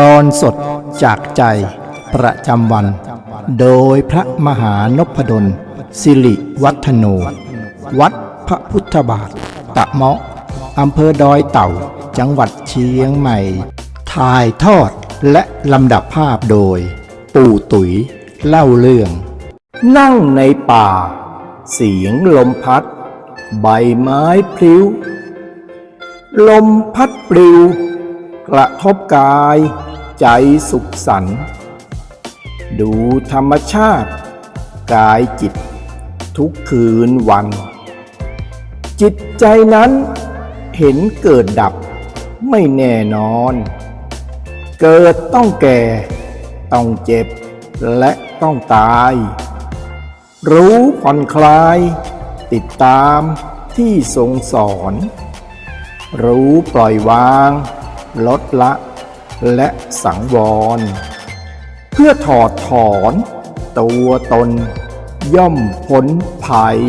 ตอนสดจากใจประจำวัน โดยพระมหานพดล สิริวัฒโน วัดพระพุทธบาท ตะเมาะอำเภอดอยเต่า จังหวัดเชียงใหม่ ถ่ายทอดและลำดับภาพโดย ปู่ตุ๋ยเล่าเรื่อง นั่งในป่า เสียงลมพัด ใบไม้พลิ้ว ลมพัดปลิว กระทบกาย ใจสุขสันต์ดูธรรมชาติ กายจิต ทุกคืนวัน จิตใจนั้นเห็นเกิดดับไม่แน่นอน เกิดต้องแก่ ต้องเจ็บ และต้องตาย รู้ผ่อนคลาย ติดตามที่ทรงสอน รู้ปล่อยวาง ลดละ และสังวร เพื่อถอดถอนตัวตนย่อมพ้นภัย